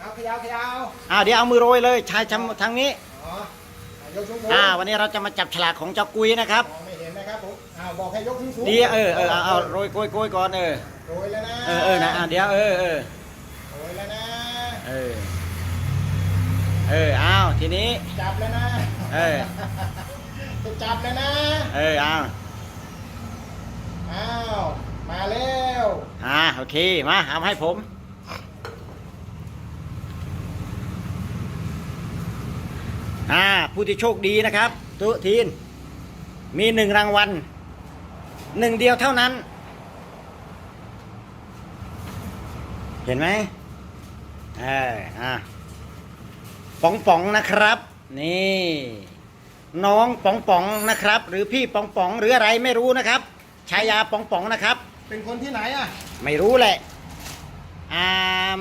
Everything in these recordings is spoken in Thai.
เอาขยาวขยาวอ้าวเดี๋ยวเอามือโรยเลยชายชำทางนี้อ๋ออะยกสูงๆอ่าวันนี้เราจะมาจับฉลากของเจ้ากุยนะครับมองไม่เห็นนะครับผมอ้าวบอกให้ยกสูงสูงดีเออเออเอาเอาโรยโกยโกยก่อนเออโรยแล้วนะเออเออนะอะเดี๋ยวเออเออโรยแล้วนะเออเอออ้าวทีนี้จับแล้วนะเออจะจับแล้วนะเอออ้าวอ้าวมาแล้วอ่าโอเคมาเอาให้ผม อ่าผู้ที่โชคดีนะครับตุทีน มีหนึ่งรางวัลหนึ่งเดียวเท่านั้น เห็นไหมเอออะป๋องป๋องนะครับ นี่ น้องป๋องป๋องนะครับ หรือพี่ป๋องป๋องหรืออะไรไม่รู้นะครับฉายาป๋องป๋องนะครับ เป็นคนที่ไหนอะ ไม่รู้แหละอ่าม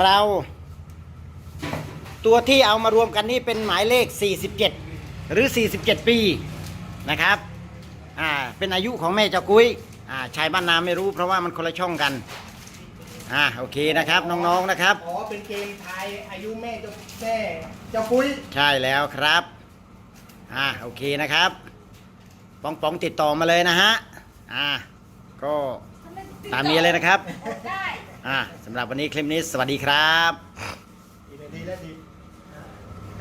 เรา ตัวที่เอามารวมกันนี่เป็นหมายเลข 47 หรือ 47 ปีนะครับอ่าเป็นอายุของแม่เจ้ากุ้ยอ่าชายบ้านนาไม่รู้เพราะว่ามันคนละช่องกันอ่าโอเคนะครับน้องๆนะครับ อ๋อ เป็นเกมทายอายุแม่เจ้าแม่เจ้าปุ้ยใช่แล้วครับอ่าโอเคนะครับปองปองติดต่อมาเลยนะฮะอ่าก็ตามนี้เลยนะครับได้อ่าสำหรับวันนี้คลิปนี้สวัสดีครับ อีกนาทีแล้วดี